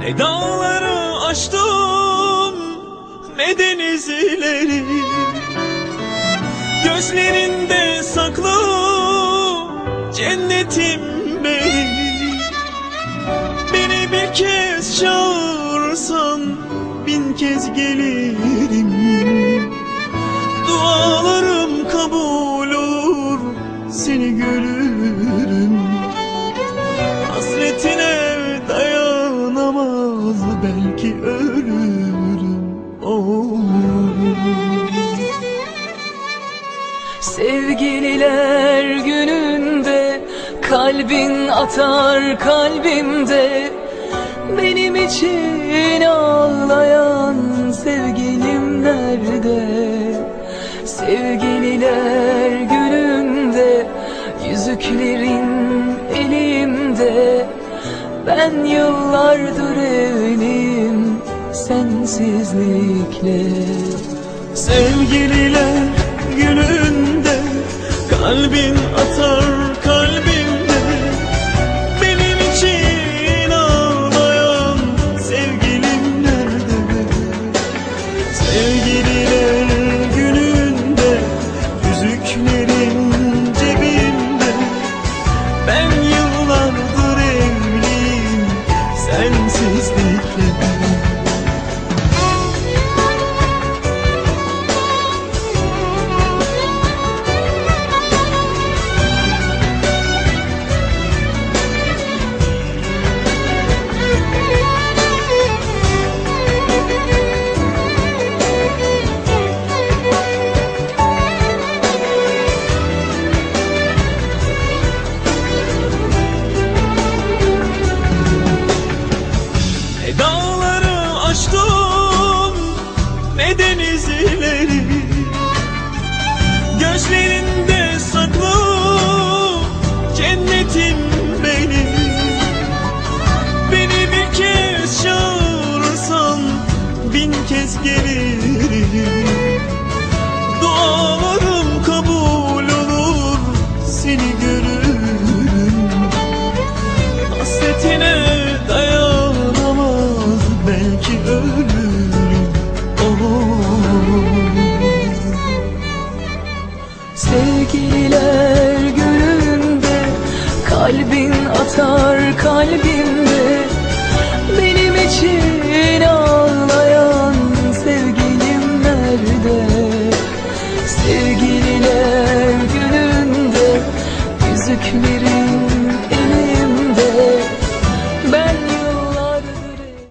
Ne dağları aştım ne denizleri. Gözlerinde saklı cennetim benim Beni bir kez çağırsan bin kez gelirim. Dualarım kabul olur seni görürüm belki ölürüm oh. Sevgililer gününde kalbin atar kalbimde Benim için ağlayan sevgilim nerede? Sevgililer gününde yüzüklerin elimde Ben yıllardır evliyim sensizlikle. Sevgililer gününde kalbin atar denizleri Sevgililer gününde kalbin atar kalbimde Benim için ağlayan sevgilim nerede? Sevgililer gününde yüzüklerin